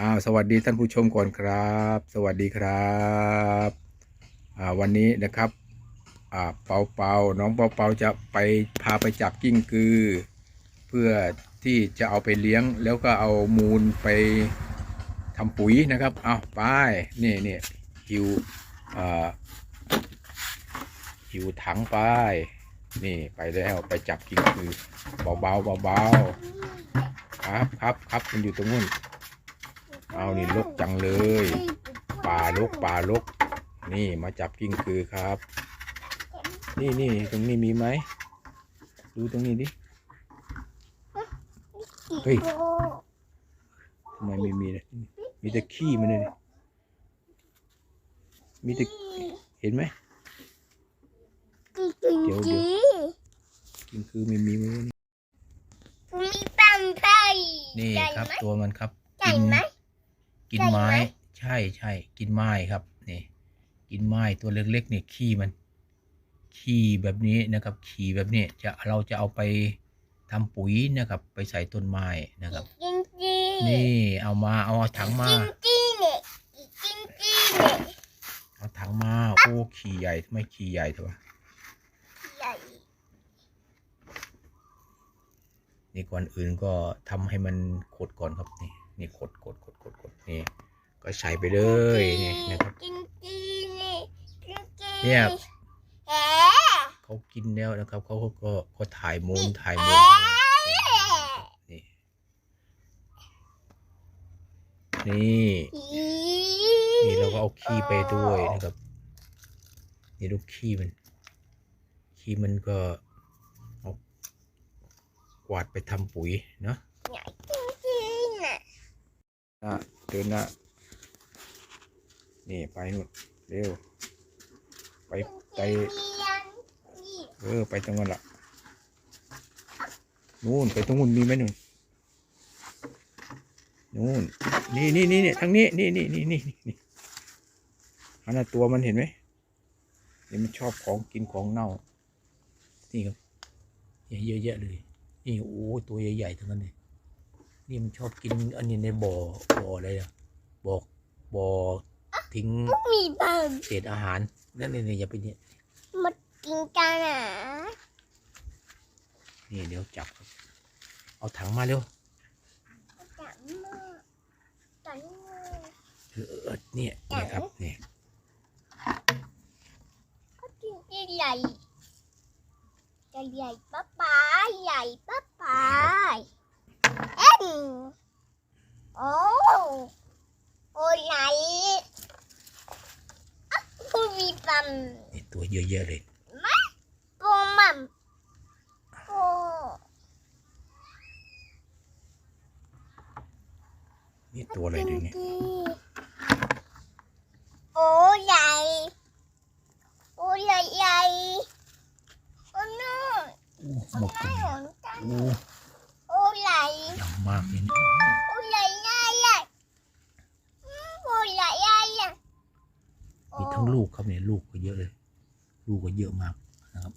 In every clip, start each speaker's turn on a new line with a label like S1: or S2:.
S1: อ้าวสวัสดีท่านผู้ชมก่อนครับ สวัสดีครับอ่าวันนี้นะครับอ่าเปาเปาน้องเปาเปาจะไปพาไปจับกิ้งกือ เพื่อที่จะเอาไปเลี้ยงแล้วก็เอามูลไปทำปุ๋ยนะครับเอาไปนี่นี่หิวอ่าหิวถังไปนี่ไปแล้วไปจับกิ้งกือเบาเบาเบาเบาๆครับครับครับมันอยู่ตรงนู้น เอานี่ลกจังเลย ป่าลกป่าลก นี่มาจับกิ้งกือครับ นี่นี่ตรงนี้มีไหม ดูตรงนี้ดิ เฮ้ยทำไมไม่มีเลยมีแต่ขี้มันเลยมีแต่เห็นไหมเดี๋ยวเดี๋ยวกิ้งกือไม่มีมัน
S2: มีปังไทย
S1: นี่
S2: ใหญ่
S1: ครับ
S2: ไหม
S1: ตัวมันครับ
S2: ใหญ่ไหม
S1: กิน
S2: ใหญ่ไหม
S1: ไม้ ใช่ใช่กินไม้ครับนี่กินไม้ตัวเล็กๆเนี่ยขี้มันขี้แบบนี้นะครับขี้แบบนี้จะเราจะเอาไปทำปุ๋ยนะครับ ไปใส่ต้นไม้นะครับ
S2: จริงจริง
S1: นี่เอามาเอาถังมา
S2: จริงจริงเนี่ยจริงจริงเนี่ย
S1: เอาถังมาโอ้ขี้ใหญ่ทำไมขี้ใหญ่เถอะวะ
S2: ใหญ่
S1: นี่ก่อนอื่นก็ทำให้มันขดก่อนครับนี่ นี่ขดขดขดขดขดนี่ ก็ใส่ไปเลยนี่นะครับ
S2: จริงจริงเนี่ยจริงจริง
S1: เนี่ย
S2: เอ๊ะ
S1: เขากินแล้วนะครับเขาก็ก็ก็ถ่ายมูลถ่ายมู
S2: เอ๊
S1: ละนี่นี่นี่เราก็เอาขี้ไปด้วยนะครับนี่ลูกขี้มัน ขี้มันก็เอากวาดไปทำปุ๋ยเนาะ
S2: จริงจริงน่ะ
S1: อะเดินหน้านี่ไปนู่นเร็ว ไปไปเออไปตรงนั้นละนู่นไปตรงนู้นมีไหมนู่นนู่นนี่นี่นี่นี่ทางนี้นี่นี่นี่นี่นี่อันนั้นตัวมันเห็นไหมนี่มันชอบของกินของเน่า นี่ครับเยอะแยะเลยนี่โอ้ตัวใหญ่ๆทั้งนั้นเลย นี่มันชอบกินอันนี้ในบ่อบ่ออะไรอะบ่อบ่อทิ้ง
S2: มีปัง
S1: เศษอาหารนั่นนี่นี่อย่าไปเนี่ย
S2: มากินกันอะ
S1: นี่เดี๋ยวจับครับเอาถังมาเร็ว
S2: จับมือจับมือ
S1: เออเออเนี่ยเนี่ยครับเนี่ย
S2: ก็กินที่ใหญ่ใหญ่ใหญ่ป้าป๋าใหญ่ป้าป๋าเอ็มโอ้โอ้ไหนอะผู้มีปั๊ม
S1: นี่ตัว เยอะแยะเลย
S2: ปูมัมโอ้
S1: นี่ตัวอะไรด้วยเนี่ย
S2: โอ้ใหญ่โอ้ใหญ่ใหญ่โอ้นู่น
S1: โอ้หมดตัว
S2: ห
S1: เนี่ย
S2: นจัง
S1: โอ้
S2: โอ้ใหญ่
S1: ยำมากเลยเนี่ย
S2: โอ้ใหญ่ใหญ่ใหญ่อืมโอ้ใหญ่ใหญ่ใหญ่
S1: มีทั้งลูกครับเนี่ยลูกก็เยอะเลย ลูกก็เยอะมากนะครับ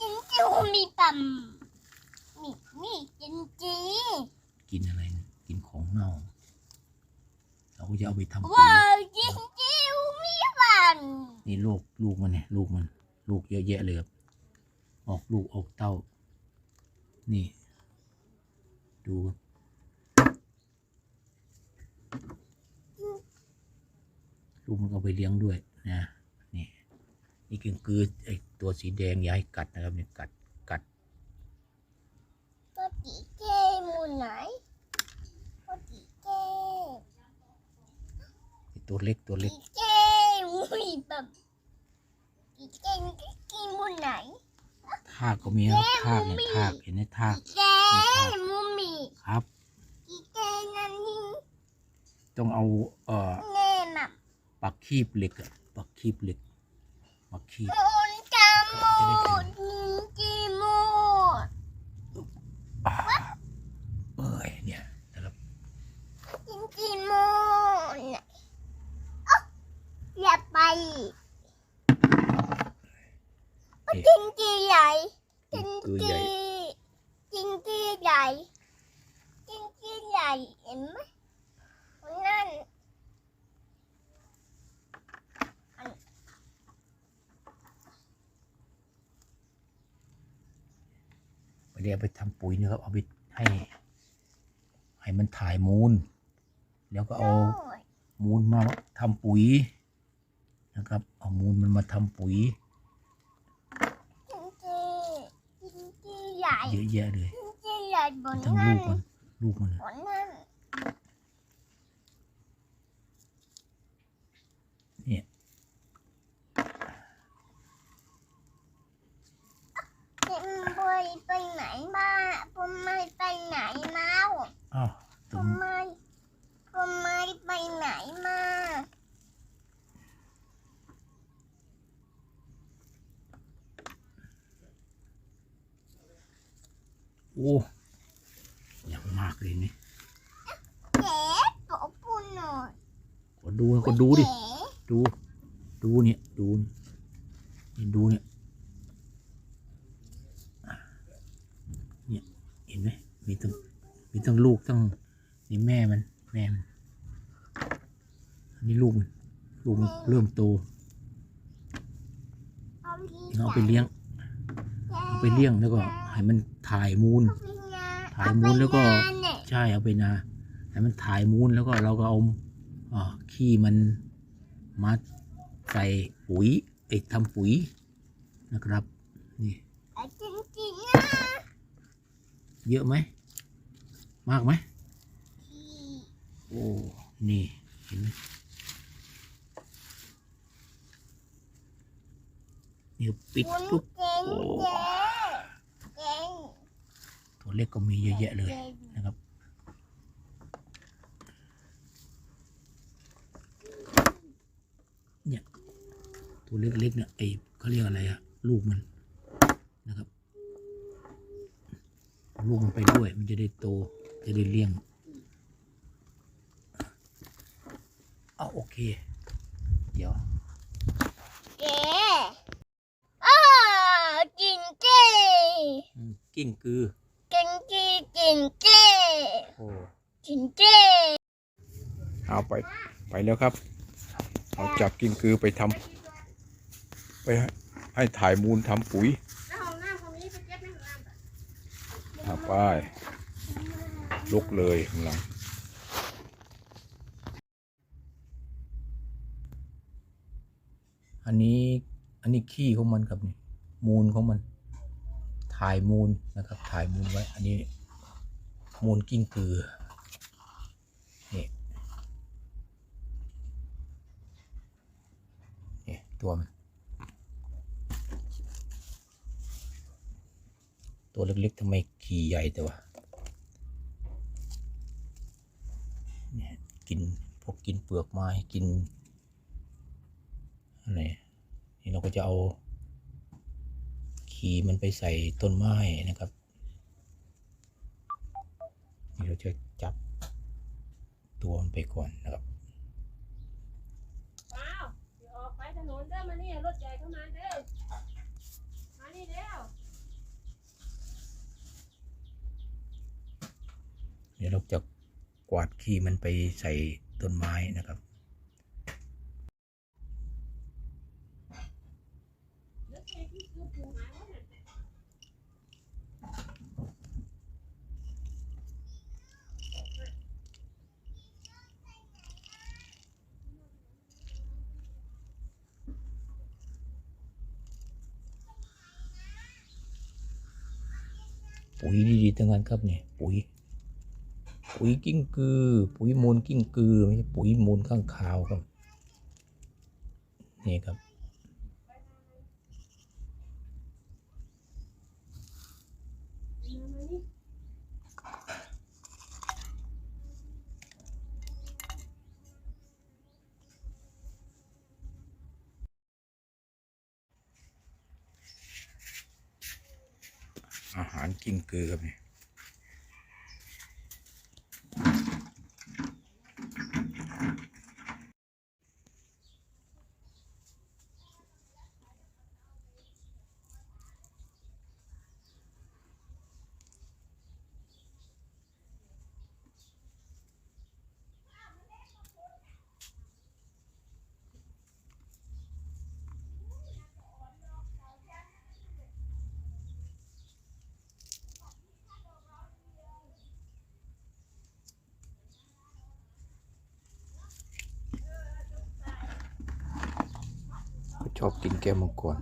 S2: จริงจริงมีปั๊มมีมีจริงจริง
S1: กินอะไรเนี่ยกินของเน่าเราก็จะเอาไปทำปุ๋ย
S2: ว้าวจริงจริงมีปั๊ม
S1: นี่ลูกลูกมันเนี่ยลูกมัน ลูกเยอะแยะเลยครับออกลูกออกเต้า นี่ ดูครับลูกมันเอาไปเลี้ยงด้วยนะนี่ นี่คือคือไอตัวสีแดงอย่าให้กัดนะครับเนี่ยกัดกัด
S2: ก็ตีเจมูไหนก็ตีเจ
S1: ไอ้ตัวเล็กตัวเล็ก
S2: ตีเจมีปั๊มตีเจกินมูไหน
S1: ทากก็มีครับทากเนี่ยทากเห็นไหมทาก
S2: เจมูมี
S1: ครับ
S2: ตีเจนั่นนี่
S1: ต้องเอาเอ่อ
S2: แน่มัม
S1: ปักคีบเหล็กอะปักคีบเหล็ก ปักคีบ
S2: โดนจมูกนินจิมูก
S1: อ่าเอ้ยเนี่ยนะครับ
S2: นินจิมูกน่ะอ๊ะอย่าไป
S1: นี่
S2: จิงจีใหญ่จิง
S1: คือให
S2: จี
S1: ญ่
S2: จิงจีใหญ่จิงจีใหญ่เห็นไหมมัน น่า
S1: เรียกไปทำปุ๋ยนะครับ เอาไปให้ ให้มันถ่ายมูล แล้วก็เอา
S2: โอ้ย
S1: มูลมาทำปุ๋ยนะครับ เอามูลมันมาทำปุ๋ย
S2: จิงจีจิงจีใหญ่
S1: เยอะแยะเลย
S2: จิงจีใหญ่บน
S1: ทั้ง
S2: นั่
S1: ลู
S2: น
S1: กมันลูกมัน
S2: บนนั่น
S1: เนี่ย
S2: จิงบอยไปไหนมา ผมไม่ไปไหนมา
S1: อ้าว
S2: ผ
S1: ตัว
S2: มไม่ผมไม่ไปไหนมา
S1: โอ้อย่างมากเลยนี่
S2: เจ๊ปอปูหน่อย
S1: ก็ดูก็ดูดิ
S2: เจ๊
S1: ดู ดูเนี่ย ดูนี่ดูเนี่ยเนี่ยเห็นไหมมีตั้งมีตั้งลูกตั้งนี่แม่มันแม่มันอันนี้ลูกมันลูกมันเริ่มโต
S2: เอาที่
S1: เอาไปเลี้ยงเอาไปเลี้ยงแล้วก็ให้มันถ่ายมูล ถ่ายมูลแล้วก็ใช่เอาไปนาให้มันถ่ายมูลแล้วก็เราก็เอาอ่าขี้มันมาใส่ปุ๋ยไอ้ทำปุ๋ยนะครับ นี่
S2: จริงจริง
S1: เยอะไหม มากไหมโอ้ นี่ เห็นไหมนี่ปิด
S2: คุณ
S1: ปุ๊บ
S2: เก่ง
S1: โอ้
S2: เก่ง
S1: ตัวเล็กก็มีเยอะแยะเลย
S2: ก่ง
S1: นะครับเนี่ยตัวเล็กๆเนี่ยไอ้เขาเรียกอะไรอะลูกมันนะครับเอา ลูกมันไปด้วย มันจะได้โต จะได้เลี้ยงเอาโอเค เดี๋ยว
S2: เก๋อ้าจิงเก้
S1: อืมกิ้งกือ
S2: จิงจีจิงเก้
S1: โอ้
S2: จิงเก้
S1: เอาไปไปแล้วครับ เอาจับกิ้งกือไปทำไปให้ให้ถ่ายมูลทำปุ๋ย
S3: แล้วห้องน้ำตรงนี้ไปเก็บในห้องน้ำ ไป
S1: เอาไปลุกเลยข้างหลังอันนี้อันนี้ขี้ของมันครับนี่มูลของมัน ถ่ายมูลนะครับ ถ่ายมูลไว้ อันนี้ มูลกิ้งกือนี่นี่ตัวมัน ตัวเล็กๆทำไมขี่ใหญ่แต่ว่าเนี่กินพวกกินเปลือกไม้กินอะไรนี่เราก็จะเอาขี่มันไปใส่ต้นไม้นะครับนี่เราจะจับตัวมันไปก่อนนะครับ
S3: ว้าวเดี๋ยวออกไปถนนเด้อมานี่รถใหญ่เข้ามาเด้อมานี่เด้ว
S1: เดี๋ยวเราจะกวาดขี้มันไปใส่ต้นไม้นะครับ
S3: รถใหญ่ที่คือปูหมาว่าน่ะ
S1: ปุ๋ยดีๆทั้งนั้นครับเนี่ยปุ๋ย ปุ๋ยกิ้งกือ ปุ๋ยมูลกิ้งกือไม่ใช่ปุ๋ยมูลข้างคาวครับ นี่ครับอาหารกิ้งกือครับเนี่ย ชอบกินแก้วมังกร